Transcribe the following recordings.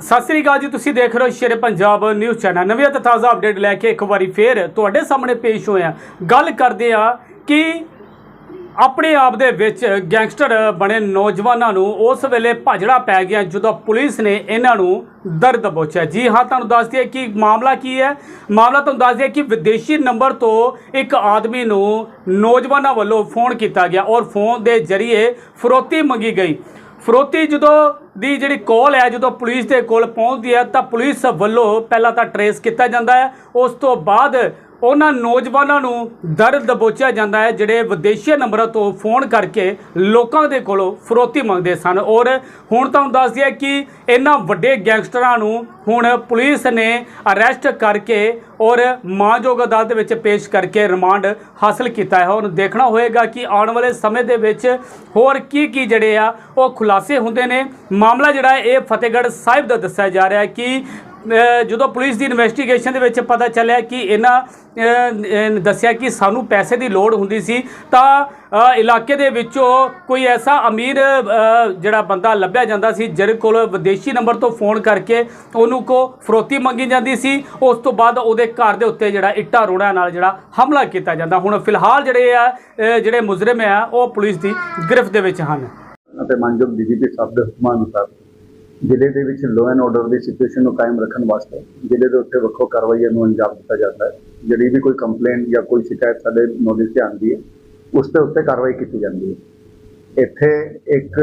ਸਤਿ ਸ੍ਰੀ ਅਕਾਲ ਜੀ, ਤੁਸੀਂ ਦੇਖ ਰਹੇ ਹੋ ਸ਼ੇਰ ਪੰਜਾਬ ਨਿਊਜ਼ ਚੈਨਲ। ਨਵੀਂ ਅਤੇ ਤਾਜ਼ਾ ਅਪਡੇਟ ਲੈ ਕੇ ਇੱਕ ਵਾਰੀ ਫੇਰ ਤੁਹਾਡੇ ਸਾਹਮਣੇ ਪੇਸ਼ ਹੋਏ ਹੋਇਆ ਗੱਲ ਕਰਦੇ ਆ ਕਿ ਆਪਣੇ ਆਪ ਦੇ ਵਿੱਚ ਗੈਂਗਸਟਰ ਬਣੇ ਨੌਜਵਾਨਾਂ ਨੂੰ ਉਸ ਵੇਲੇ ਭਾਜੜਾ ਪੈ ਗਿਆ ਜਦੋਂ ਪੁਲਿਸ ਨੇ ਇਹਨਾਂ ਨੂੰ ਦਰਦ ਦਬੋਚਿਆ ਜੀ ਹਾਂ, ਤੁਹਾਨੂੰ ਦੱਸ ਦਈਏ ਕਿ ਮਾਮਲਾ ਕੀ ਹੈ? ਮਾਮਲਾ ਤੁਹਾਨੂੰ ਦੱਸ ਦਈਏ ਕਿ ਵਿਦੇਸ਼ੀ ਨੰਬਰ ਤੋਂ ਇੱਕ ਆਦਮੀ ਨੂੰ ਨੌਜਵਾਨਾਂ ਵੱਲੋਂ ਫੋਨ ਕੀਤਾ ਗਿਆ ਔਰ ਫੋਨ ਦੇ ਜ਼ਰੀਏ ਫਰੋਤੀ ਮੰਗੀ ਗਈ। ਫਰੋਤੀ ਜਦੋਂ ਦੀ ਜਿਹੜੀ ਕੋਲ ਹੈ, ਜਦੋਂ ਪੁਲਿਸ ਦੇ ਕੋਲ ਪਹੁੰਚਦੀ ਹੈ, ਤਾਂ ਪੁਲਿਸ ਵੱਲੋਂ ਪਹਿਲਾਂ ਤਾਂ ਟਰੇਸ ਕੀਤਾ ਜਾਂਦਾ ਹੈ। ਉਸ ਤੋਂ ਬਾਅਦ ਉਹਨਾਂ ਨੌਜਵਾਨਾਂ ਨੂੰ ਦਰਦ ਦਬੋਚਿਆ ਜਾਂਦਾ ਹੈ, ਜਿਹੜੇ ਵਿਦੇਸ਼ੀ ਨੰਬਰਾਂ ਤੋਂ ਫੋਨ ਕਰਕੇ ਲੋਕਾਂ ਦੇ ਕੋਲੋਂ ਫਰੋਤੀ ਮੰਗਦੇ ਸਨ। ਔਰ ਹੁਣ ਤੁਹਾਨੂੰ ਦੱਸ ਦਈਏ ਕਿ ਇਹਨਾਂ ਵੱਡੇ ਗੈਂਗਸਟਰਾਂ ਨੂੰ ਹੁਣ ਪੁਲਿਸ ਨੇ ਅਰੈਸਟ ਕਰਕੇ ਔਰ ਮਾਂਜੋਗ ਅਦਾਲਤ ਵਿੱਚ ਪੇਸ਼ ਕਰਕੇ ਰਿਮਾਂਡ ਹਾਸਲ ਕੀਤਾ ਹੈ। ਹੁਣ ਦੇਖਣਾ ਹੋਏਗਾ ਕਿ ਆਉਣ ਵਾਲੇ ਸਮੇਂ ਦੇ ਵਿੱਚ ਹੋਰ ਕੀ ਕੀ ਜਿਹੜੇ ਆ, ਉਹ ਖੁਲਾਸੇ ਹੁੰਦੇ ਨੇ। ਮਾਮਲਾ ਜਿਹੜਾ ਇਹ ਫਤਿਹਗੜ੍ਹ ਸਾਹਿਬ ਦਾ ਦੱਸਿਆ ਜਾ ਰਿਹਾ ਹੈ ਕਿ ਜਦੋਂ ਪੁਲਿਸ ਦੀ ਇਨਵੈਸਟੀਗੇਸ਼ਨ ਦੇ ਵਿੱਚ ਪਤਾ ਚੱਲਿਆ ਕਿ ਇਹਨਾਂ ਦੱਸਿਆ ਕਿ ਸਾਨੂੰ ਪੈਸੇ ਦੀ ਲੋੜ ਹੁੰਦੀ ਸੀ, ਤਾਂ ਇਲਾਕੇ ਦੇ ਵਿੱਚੋਂ ਕੋਈ ਐਸਾ ਅਮੀਰ ਜਿਹੜਾ ਬੰਦਾ ਲੱਭਿਆ ਜਾਂਦਾ ਸੀ, ਜਿਹਦੇ ਕੋਲ ਵਿਦੇਸ਼ੀ ਨੰਬਰ ਤੋਂ ਫੋਨ ਕਰਕੇ ਉਹਨੂੰ ਕੋ ਫਰੋਤੀ ਮੰਗੀ ਜਾਂਦੀ ਸੀ, ਉਸ ਤੋਂ ਬਾਅਦ ਉਹਦੇ ਘਰ ਦੇ ਉੱਤੇ ਜਿਹੜਾ ਇੱਟਾਂ ਰੋੜਾਂ ਨਾਲ ਜਿਹੜਾ ਹਮਲਾ ਕੀਤਾ ਜਾਂਦਾ। ਹੁਣ ਫਿਲਹਾਲ ਜਿਹੜੇ ਆ ਜਿਹੜੇ ਮੁਜਰਮ ਆ, ਉਹ ਪੁਲਿਸ ਦੀ ਗ੍ਰਿਫਤ ਦੇ ਵਿੱਚ ਹਨ। ਅਤੇ ਮਾਨਯੋਗ ਡੀਜੀਪੀ ਸਾਹਿਬ ਦੇ ਹੁਕਮਾਂ ਅਨੁਸਾਰ ਜ਼ਿਲ੍ਹੇ ਦੇ ਵਿੱਚ ਲਾਅ ਐਂਡ ਆਰਡਰ ਦੀ ਸਿਚੁਏਸ਼ਨ ਨੂੰ ਕਾਇਮ ਰੱਖਣ ਵਾਸਤੇ ਜ਼ਿਲ੍ਹੇ ਦੇ ਉੱਤੇ ਵੱਖੋ ਕਾਰਵਾਈਆਂ ਨੂੰ ਅੰਜਾਮ ਦਿੱਤਾ ਜਾਂਦਾ ਹੈ। ਜਿਹੜੀ ਵੀ ਕੋਈ ਕੰਪਲੇਂਟ ਜਾਂ ਕੋਈ ਸ਼ਿਕਾਇਤ ਸਾਡੇ ਨੋਟਿਸ 'ਤੇ ਆਉਂਦੀ ਹੈ, ਉਸ ਦੇ ਉੱਤੇ ਕਾਰਵਾਈ ਕੀਤੀ ਜਾਂਦੀ ਹੈ। ਇੱਥੇ ਇੱਕ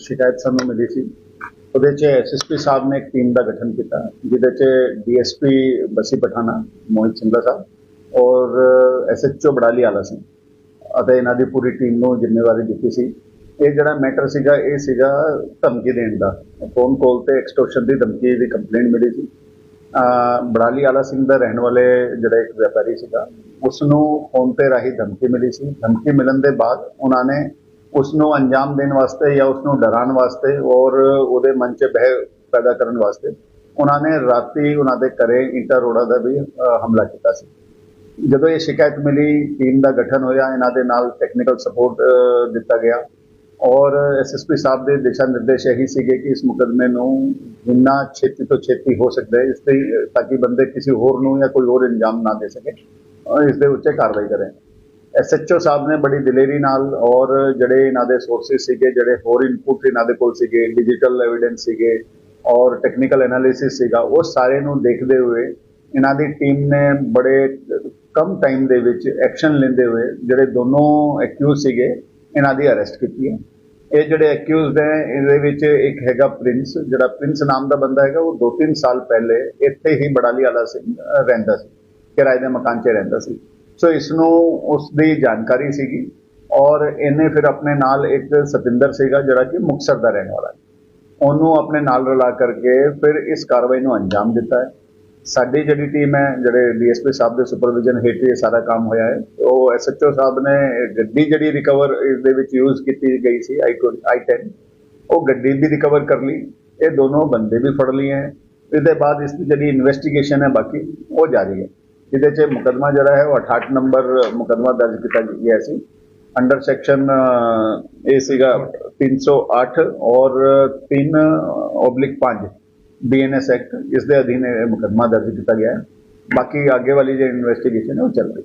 ਸ਼ਿਕਾਇਤ ਸਾਨੂੰ ਮਿਲੀ ਸੀ। ਉਹਦੇ 'ਚ ਐਸਐਸਪੀ ਸਾਹਿਬ ਨੇ ਇੱਕ ਟੀਮ ਦਾ ਗਠਨ ਕੀਤਾ, ਜਿਹਦੇ 'ਚ ਡੀਐਸਪੀ ਬਸੀ ਪਠਾਣਾ, ਮੋਹਿਤ ਸਿੰਘਲਾ ਸਾਹਿਬ ਔਰ ਐਸਐਚਓ ਬੜਾਲੀ ਆਲਾ ਸਿੰਘ ਅਤੇ ਇਹਨਾਂ ਦੀ ਪੂਰੀ ਟੀਮ ਨੂੰ ਜ਼ਿੰਮੇਵਾਰੀ ਦਿੱਤੀ ਸੀ। ਇਹ ਜਿਹੜਾ ਮੈਟਰ ਸੀਗਾ, ਇਹ ਸੀਗਾ ਧਮਕੀ ਦੇਣ ਦਾ। ਫੋਨ ਕਾਲ ਤੇ ਐਕਸਟੋਰਸ਼ਨ ਦੀ ਧਮਕੀ ਦੀ ਕੰਪਲੇਂਟ ਮਿਲੀ ਸੀ। ਅਹ ਬੜਾਲੀ ਆਲਾ ਸਿੰਘ ਦਾ ਰਹਿਣ ਵਾਲੇ ਜਿਹੜਾ ਇੱਕ ਵਪਾਰੀ ਸੀਗਾ ਉਸ ਨੂੰ ਫੋਨ ਤੇ ਰਾਹੀਂ ਧਮਕੀ ਮਿਲੀ ਸੀ। ਧਮਕੀ ਮਿਲਣ ਦੇ ਬਾਅਦ ਉਹਨਾਂ ਨੇ ਉਸ ਨੂੰ ਅੰਜਾਮ ਦੇਣ ਵਾਸਤੇ ਜਾਂ ਉਸ ਨੂੰ ਡਰਾਉਣ ਵਾਸਤੇ ਔਰ ਉਹਦੇ ਮਨ 'ਚ ਭੈ ਪੈਦਾ ਕਰਨ ਵਾਸਤੇ ਉਹਨਾਂ ਨੇ ਰਾਤੀ ਉਹਨਾਂ ਦੇ ਘਰੇ ਇੰਟਾ ਰੋੜਾ ਦਾ ਵੀ ਹਮਲਾ ਕੀਤਾ ਸੀ। ਜਦੋਂ ਇਹ ਸ਼ਿਕਾਇਤ ਮਿਲੀ, ਟੀਮ ਦਾ ਗਠਨ ਹੋਇਆ, ਇਹਨਾਂ ਦੇ ਨਾਲ ਟੈਕਨੀਕਲ ਸਪੋਰਟ ਦਿੱਤਾ ਗਿਆ। ਔਰ ਐਸਐਸਪੀ ਸਾਹਿਬ ਦੇ ਦਿਸ਼ਾ ਨਿਰਦੇਸ਼ ਇਹੀ ਸੀਗੇ ਕਿ ਇਸ ਮੁਕਦਮੇ ਨੂੰ ਜਿੰਨਾ ਛੇਤੀ ਤੋਂ ਛੇਤੀ ਹੋ ਸਕਦਾ ਹੈ, ਇਸ ਤੇ, ਤਾਂ ਕਿ ਬੰਦੇ ਕਿਸੇ ਹੋਰ ਨੂੰ ਜਾਂ ਕੋਈ ਹੋਰ ਇੰਜਾਮ ਨਾ ਦੇ ਸਕੇ ਔਰ ਇਸ ਦੇ ਉੱਤੇ ਕਾਰਵਾਈ ਕਰੇ। ਐਸਐਚਓ ਸਾਹਿਬ ਨੇ ਬੜੀ ਦਲੇਰੀ ਨਾਲ ਔਰ ਜਿਹੜੇ ਇਹਨਾਂ ਦੇ ਸੋਰਸਿਸ ਸੀਗੇ, ਜਿਹੜੇ ਹੋਰ ਇਨਪੁਟ ਇਹਨਾਂ ਦੇ ਕੋਲ ਸੀਗੇ ਡਿਜੀਟਲ ਐਵੀਡੈਂਸ ਸੀਗੇ ਔਰ ਟੈਕਨੀਕਲ ਐਨਾਲਿਸਿਸ ਸੀਗਾ, ਉਹ ਸਾਰੇ ਨੂੰ ਦੇਖਦੇ ਹੋਏ ਇਹਨਾਂ ਦੀ ਟੀਮ ਨੇ ਬੜੇ ਕਮ ਟਾਈਮ ਦੇ ਵਿੱਚ ਐਕਸ਼ਨ ਲੈਂਦੇ ਹੋਏ ਜਿਹੜੇ ਦੋਨੋਂ ਐਕਿਊਜ਼ ਸੀਗੇ ਇਹਨਾਂ ਦੀ ਅਰੈਸਟ ਕੀਤੀ ਹੈ। ਇਹ ਜਿਹੜੇ ਐਕਿਊਜ਼ਡ ਹੈ, ਇਹਦੇ ਵਿੱਚ ਇੱਕ ਹੈਗਾ ਪ੍ਰਿੰਸ ਜਿਹੜਾ ਪ੍ਰਿੰਸ ਨਾਮ ਦਾ ਬੰਦਾ ਹੈਗਾ, ਉਹ 2-3 ਸਾਲ ਪਹਿਲੇ ਇੱਥੇ ਹੀ ਬੜਾਲੀ ਵਾਲਾ ਸਿੰਘ ਰਹਿੰਦਾ ਸੀ। ਕਿਰਾਏ ਦੇ ਮਕਾਨ 'ਚ ਰਹਿੰਦਾ ਸੀ। ਸੋ ਇਸ ਨੂੰ ਉਸ ਦੀ ਜਾਣਕਾਰੀ ਸੀਗੀ ਔਰ ਇਹਨੇ ਫਿਰ ਆਪਣੇ ਨਾਲ ਇੱਕ ਸਤਿੰਦਰ ਸੀਗਾ, ਜਿਹੜਾ ਕਿ ਮੁਕਤਸਰ ਦਾ ਰਹਿਣ ਵਾਲਾ ਉਹਨੂੰ ਆਪਣੇ ਨਾਲ ਰਲਾ ਕਰਕੇ ਫਿਰ ਇਸ ਕਾਰਵਾਈ ਨੂੰ ਅੰਜਾਮ ਦਿੱਤਾ ਹੈ। ਸਾਡੀ ਜਿਹੜੀ ਟੀਮ ਹੈ, ਜਿਹੜੇ ਡੀਐਸਪੀ ਸਾਹਿਬ ਦੇ ਸੁਪਰਵਿਜ਼ਨ ਹੇਠ ਇਹ ਸਾਰਾ ਕੰਮ ਹੋਇਆ ਹੈ, ਉਹ ਐਸਐਚਓ ਸਾਹਿਬ ਨੇ ਗੱਡੀ ਜਿਹੜੀ ਰਿਕਵਰ ਇਸ ਦੇ ਵਿੱਚ ਯੂਜ਼ ਕੀਤੀ ਗਈ ਸੀ i10 ਉਹ ਗੱਡੀ ਵੀ ਰਿਕਵਰ ਕਰ ਲਈ, ਇਹ ਦੋਨੋਂ ਬੰਦੇ ਵੀ ਫੜ ਲਏ ਹੈ, ਇਹਦੇ ਬਾਅਦ ਇਸ ਦੀ ਜਿਹੜੀ ਇਨਵੈਸਟੀਗੇਸ਼ਨ ਹੈ ਬਾਕੀ, ਉਹ ਜਾਰੀ ਹੈ। ਇਹਦੇ 'ਚ ਮੁਕਦਮਾ ਜਿਹੜਾ ਹੈ, ਉਹ 68 ਨੰਬਰ ਮੁਕਦਮਾ ਦਰਜ ਕੀਤਾ ਗਿਆ ਸੀ। ਅੰਡਰ ਸੈਕਸ਼ਨ ਇਹ ਸੀਗਾ 308 ਔਰ 3 ਓਬਲਿਕ 5 ਬੀਐਨਐਸ ਐਕਟ ਇਸ ਦੇ ਅਧੀਨ ਇਹ ਮੁਕਦਮਾ ਦਰਜ ਕੀਤਾ ਗਿਆ ਹੈ। ਬਾਕੀ ਅੱਗੇ ਵਾਲੀ ਜਿਹੜੀ ਇਨਵੈਸਟੀਗੇਸ਼ਨ ਹੈ, ਉਹ ਚੱਲ ਰਹੀ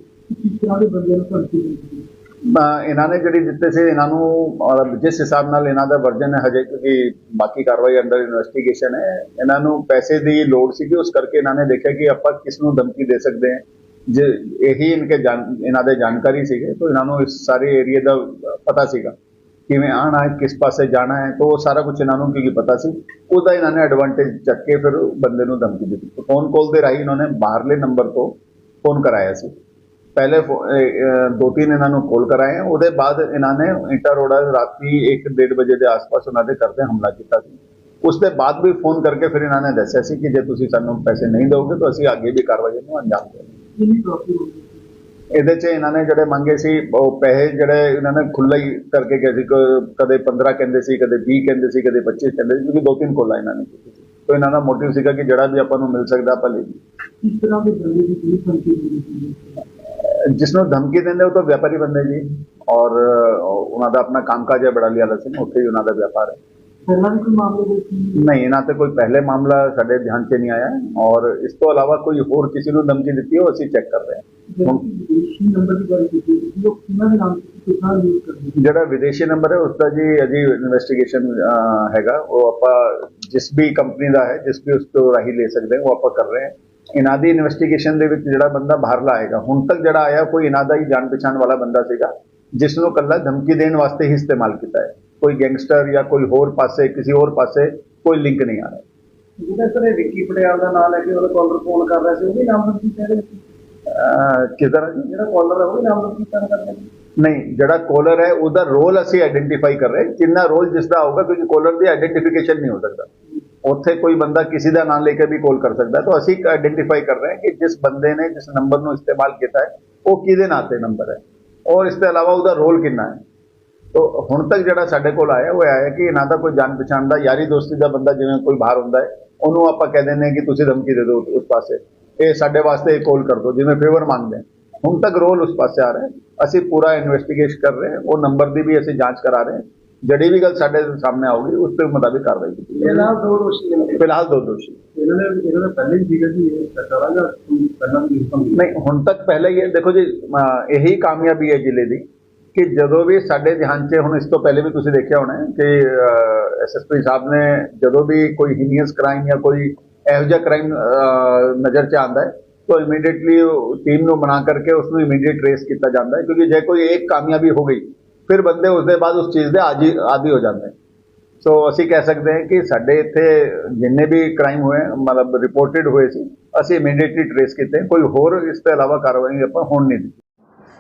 ਇਹਨਾਂ ਨੇ ਜਿਹੜੀ ਦਿੱਤੇ ਸੀ, ਇਹਨਾਂ ਨੂੰ, ਔਰ ਜਿਸ ਹਿਸਾਬ ਨਾਲ ਇਹਨਾਂ ਦਾ ਵਰਜਨ ਹੈ, ਹਜੇ ਕਿਉਂਕਿ ਬਾਕੀ ਕਾਰਵਾਈ ਅੰਡਰ ਇਨਵੈਸਟੀਗੇਸ਼ਨ ਹੈ, ਇਹਨਾਂ ਨੂੰ ਪੈਸੇ ਦੀ ਲੋੜ ਸੀਗੀ, ਉਸ ਕਰਕੇ ਇਹਨਾਂ ਨੇ ਦੇਖਿਆ ਕਿ ਆਪਾਂ ਕਿਸ ਨੂੰ ਧਮਕੀ ਦੇ ਸਕਦੇ ਹਾਂ। ਜੇ ਇਹੀ ਇਨਕੇ ਜਾਣ, ਇਹਨਾਂ ਦੇ ਜਾਣਕਾਰੀ ਸੀਗੇ, ਤਾਂ ਇਹਨਾਂ ਨੂੰ ਇਸ ਸਾਰੇ ਏਰੀਆ ਦਾ ਪਤਾ ਸੀਗਾ। ਕਿਵੇਂ ਆਣਾ ਹੈ, ਕਿਸ ਪਾਸੇ ਜਾਣਾ ਹੈ ਤਾਂ ਉਹ ਸਾਰਾ ਕੁਝ ਇਹਨਾਂ ਨੂੰ ਕੀ ਪਤਾ ਸੀ। ਉਹਦਾ ਇਹਨਾਂ ਨੇ ਐਡਵਾਂਟੇਜ ਚੱਕ ਕੇ ਫਿਰ ਬੰਦੇ ਨੂੰ ਧਮਕੀ ਦਿੱਤੀ। ਫੋਨ ਕਾਲ ਦੇ ਰਾਹੀਂ ਇਹਨਾਂ ਨੇ ਬਾਹਰਲੇ ਨੰਬਰ ਤੋਂ ਫੋਨ ਕਰਾਇਆ ਸੀ। ਪਹਿਲੇ ਫੋ- ਦੋ ਤਿੰਨ ਇਹਨਾਂ ਨੂੰ ਕਾਲ ਕਰਾਏ। ਉਹਦੇ ਬਾਅਦ ਇਹਨਾਂ ਨੇ ਇੰਟਰ ਰੋਡਾ ਰਾਤੀ 1:30 ਵਜੇ ਦੇ ਆਸ-ਪਾਸ ਉਹਨਾਂ ਦੇ ਘਰ ਤੇ ਹਮਲਾ ਕੀਤਾ ਸੀ। ਉਸ ਦੇ ਬਾਅਦ ਵੀ ਫੋਨ ਕਰਕੇ ਫਿਰ ਇਹਨਾਂ ਨੇ ਦੱਸਿਆ ਸੀ ਕਿ ਜੇ ਤੁਸੀਂ ਸਾਨੂੰ ਪੈਸੇ ਨਹੀਂ ਦਿਓਗੇ ਤਾਂ ਅਸੀਂ ਅੱਗੇ ਵੀ ਕਾਰਵਾਈ ਨੂੰ ਅੰਜਾਮ ਦੇਵਾਂਗੇ। ਇਹਦੇ 'ਚ ਇਹਨਾਂ ਨੇ ਜਿਹੜੇ ਮੰਗੇ ਸੀ ਉਹ ਪੈਸੇ ਜਿਹੜੇ ਇਹਨਾਂ ਨੇ ਖੁੱਲਾ ਹੀ ਕਰਕੇ ਗਏ ਸੀ ਕਦੇ 15 ਕਹਿੰਦੇ ਸੀ ਕਦੇ 20 ਕਹਿੰਦੇ ਸੀ ਕਦੇ 25 ਕਹਿੰਦੇ ਸੀ ਕਿਉਂਕਿ ਦੋ ਤਿੰਨ ਕੋਲਾਂ ਇਹਨਾਂ ਨੇ ਕੀਤੀ ਸੀ। ਤਾਂ ਇਹਨਾਂ ਦਾ ਮੋਟਿਵ ਸੀਗਾ ਕਿ ਜਿਹੜਾ ਵੀ ਆਪਾਂ ਨੂੰ ਮਿਲ ਸਕਦਾ ਆਪਾਂ ਲੈ ਲਈਏ। ਇਸ ਤਰ੍ਹਾਂ ਦੇ ਬੰਦੇ ਦੀ ਪੁਲਿਸ ਧਮਕੀ ਜਿਸ ਨੂੰ ਧਮਕੀ ਦਿੰਦੇ ਉਹ ਤਾਂ ਵਪਾਰੀ ਬੰਦੇ ਜੀ। ਔਰ ਉਹਨਾਂ ਦਾ ਆਪਣਾ ਕੰਮਕਾਜ ਹੈ ਬੜਾ ਲਿਆ ਸਿੰਘ ਉੱਥੇ ਹੀ ਉਹਨਾਂ ਦਾ ਵਪਾਰ ਹੈ। ਪਹਿਲਾਂ ਵੀ ਕੋਈ ਮਾਮਲੇ ਦੇ ਸੀ ਨਹੀਂ ਇਹਨਾਂ ਤੇ ਕੋਈ ਪਹਿਲੇ ਮਾਮਲਾ ਸਾਡੇ ਧਿਆਨ 'ਚ ਨਹੀਂ ਆਇਆ ਔਰ ਇਸ ਤੋਂ ਇਲਾਵਾ ਕੋਈ ਹੋਰ ਕਿਸੇ ਨੂੰ ਧਮਕੀ ਦਿੱਤੀ ਹੈ ਅਸੀਂ ਚੈੱਕ ਕਰ ਰਹੇ ਹਾਂ। ਜਿਹੜੀ ਵਿਦੇਸ਼ੀ ਨੰਬਰ ਦੀ ਗੱਲ ਕੀਤੀ ਸੀ ਉਹ ਕਿਹਨਾਂ ਦੇ ਨਾਮ ਤੇ ਕਿਹਨਾਂ ਯੂਜ਼ ਕਰਦੇ ਜਿਹੜਾ ਵਿਦੇਸ਼ੀ ਨੰਬਰ ਹੈ ਉਸ ਦਾ ਜੀ ਅਜੀ ਇਨਵੈਸਟੀਗੇਸ਼ਨ ਹੈਗਾ। ਉਹ ਆਪਾਂ ਜਿਸ ਵੀ ਕੰਪਨੀ ਦਾ ਹੈ ਜਿਸ ਵੀ ਉਸ ਤੋਂ ਰਾਹੀਂ ਲੈ ਸਕਦੇ ਹਾਂ ਉਹ ਆਪਾਂ ਕਰ ਰਹੇ ਹਾਂ। ਇਹਨਾਂ ਦੀ ਇਨਵੈਸਟੀਗੇਸ਼ਨ ਦੇ ਵਿੱਚ ਜਿਹੜਾ ਬੰਦਾ ਬਾਹਰਲਾ ਆਏਗਾ ਹੁਣ ਤੱਕ ਜਿਹੜਾ ਆਇਆ ਕੋਈ ਇਹਨਾਂ ਦਾ ਹੀ ਜਾਣ ਪਛਾਣ ਵਾਲਾ ਬੰਦਾ ਸੀਗਾ ਜਿਸ ਨੂੰ ਕੱਲਾ ਧਮਕੀ ਦੇਣ ਵਾਸਤੇ ਹੀ ਇਸਤੇਮਾਲ ਕੀਤਾ ਹੈ। ਕੋਈ ਗੈਂਗਸਟਰ ਜਾਂ ਕੋਈ ਹੋਰ ਪਾਸੇ ਕਿਸੇ ਹੋਰ ਪਾਸੇ ਕੋਈ ਲਿੰਕ ਨਹੀਂ ਆ ਰਿਹਾ। ਸਰ ਵਿੱਕੀ ਪਟਿਆਲ ਦਾ ਨਾਮ ਲੈ ਕੇ ਉਹਦਾ ਕਾਲਰ ਫੋਨ ਕਰ ਰਿਹਾ ਸੀ ਉਹ ਵੀ ਨਾਮ ਕੀ ਕਹਿ ਰਹੇ ਸੀ। ਅਹ ਕਿਸ ਤਰ੍ਹਾਂ ਜੀ? ਜਿਹੜਾ ਕਾਲਰ ਹੈ ਉਹ ਵੀ ਨਾਮ ਕੀ ਕਰ ਰਿਹਾ ਸੀ। ਨਹੀਂ ਜਿਹੜਾ ਕਾਲਰ ਹੈ ਉਹਦਾ ਰੋਲ ਅਸੀਂ ਆਇਡੈਂਟੀਫਾਈ ਕਰ ਰਹੇ ਕਿੰਨਾ ਰੋਲ ਜਿਸ ਦਾ ਹੋਊਗਾ ਕਿਉਂਕਿ ਕਾਲਰ ਦੀ ਆਇਡੈਂਟੀਫਿਕੇਸ਼ਨ ਨਹੀਂ ਹੋ ਸਕਦਾ। ਉੱਥੇ ਕੋਈ ਬੰਦਾ ਕਿਸੇ ਦਾ ਨਾਮ ਲੈ ਕੇ ਵੀ ਕਾਲ ਕਰ ਸਕਦਾ। ਤਾਂ ਅਸੀਂ ਆਇਡੈਂਟੀਫਾਈ ਕਰ ਰਹੇ ਹਾਂ ਕਿ ਜਿਸ ਬੰਦੇ ਨੇ ਜਿਸ ਨੰਬਰ ਨੂੰ ਇਸਤੇਮਾਲ ਕੀਤਾ ਹੈ ਉਹ ਕਿਹਦੇ ਨਾਂ ਤੇ ਨੰਬਰ ਹੈ? ਔਰ ਇਸ ਤੋਂ ਇਲਾਵਾ ਉਹਦਾ ਰੋਲ ਕਿੰਨਾ ਹੈ? ਤੋ ਹੁਣ ਤੱਕ ਜਿਹੜਾ ਸਾਡੇ ਕੋਲ ਆਇਆ ਉਹ ਆਇਆ ਕਿ ਇਹਨਾਂ ਦਾ ਕੋਈ ਜਾਣ ਪਛਾਣ ਦਾ ਯਾਰੀ ਦੋਸਤੀ ਦਾ ਬੰਦਾ ਜਿਵੇਂ ਕੋਈ ਬਾਹਰ ਹੁੰਦਾ ਹੈ ਉਹਨੂੰ ਆਪਾਂ ਕਹਿ ਦਿੰਦੇ ਹਾਂ ਕਿ ਤੁਸੀਂ ਧਮਕੀ ਦੇ ਦਿਓ ਉਸ ਪਾਸੇ। ਇਹ ਸਾਡੇ ਵਾਸਤੇ ਕਾਲ ਕਰ ਦਿਓ ਜਿਵੇਂ ਫੇਵਰ ਮੰਗਦੇ ਹੁਣ ਤੱਕ ਰੋਲ ਉਸ ਪਾਸੇ ਆ ਰਿਹਾ ਅਸੀਂ ਪੂਰਾ ਇਨਵੈਸਟੀਗੇਸ਼ਨ ਕਰ ਰਹੇ ਹਾਂ ਉਹ ਨੰਬਰ ਦੀ ਵੀ ਅਸੀਂ ਜਾਂਚ ਕਰਾ ਰਹੇ ਹਾਂ। ਜਿਹੜੀ ਵੀ ਗੱਲ ਸਾਡੇ ਸਾਹਮਣੇ ਆਊਗੀ ਉਸ ਦੇ ਮੁਤਾਬਿਕ ਕਾਰਵਾਈ ਕੀਤੀ ਨਾਲ ਦੋ ਦੋਸ਼ੀ ਫਿਲਹਾਲ ਦੋ ਦੋਸ਼ੀ। ਇਹਨਾਂ ਨੇ ਇਹਨਾਂ ਨੇ ਪਹਿਲੇ ਹੀ ਸੀਗਾ ਜੀ ਇਹ ਸੱਚਾ ਜਾਂ ਪਹਿਲਾਂ ਵੀ ਨਹੀਂ ਹੁਣ ਤੱਕ ਪਹਿਲਾਂ ਹੀ ਦੇਖੋ ਜੀ ਇਹੀ ਕਾਮਯਾਬੀ ਹੈ ਜ਼ਿਲ੍ਹੇ ਦੀ। ਕਿ ਜਦੋਂ ਵੀ ਸਾਡੇ ਧਿਆਨ 'ਚ, ਹੁਣ ਇਸ ਤੋਂ ਪਹਿਲੇ ਵੀ ਤੁਸੀਂ ਦੇਖਿਆ ਹੋਣਾ ਹੈ ਕਿ ਐਸਐਸਪੀ ਸਾਹਿਬ ਨੇ ਜਦੋਂ ਵੀ ਕੋਈ ਹੀਨੀਅਸ ਕ੍ਰਾਈਮ ਜਾਂ ਕੋਈ ਇਹੋ ਜਿਹਾ ਕ੍ਰਾਈਮ ਨਜ਼ਰ 'ਚ ਆਉਂਦਾ ਹੈ, ਤਾਂ ਇਮੀਡੀਏਟਲੀ ਟੀਮ ਨੂੰ ਬਣਾ ਕਰਕੇ ਉਸ ਨੂੰ ਇਮੀਡੀਏਟ ਟ੍ਰੇਸ ਕੀਤਾ ਜਾਂਦਾ ਹੈ, ਕਿਉਂਕਿ ਜੇ ਕੋਈ ਇੱਕ ਕਾਮਯਾਬੀ ਹੋ ਗਈ, ਫਿਰ ਬੰਦੇ ਉਸ ਦੇ ਬਾਅਦ ਉਸ ਚੀਜ਼ ਦੇ ਆਦੀ ਆਦੀ ਹੋ ਜਾਂਦੇ ਸੋ ਅਸੀਂ ਕਹਿ ਸਕਦੇ ਹਾਂ ਕਿ ਸਾਡੇ ਇੱਥੇ ਜਿੰਨੇ ਵੀ ਕ੍ਰਾਈਮ ਹੋਏ, ਮਤਲਬ ਰਿਪੋਰਟਡ ਹੋਏ ਸੀ, ਅਸੀਂ ਇਮੀਡੀਏਟਲੀ ਟ੍ਰੇਸ ਕੀਤੇ, ਕੋਈ ਹੋਰ ਇਸ ਤੋਂ ਇਲਾਵਾ ਕਾਰਵਾਈ ਆਪਾਂ ਹੋਣ ਨਹੀਂ ਦਿੱਤੀ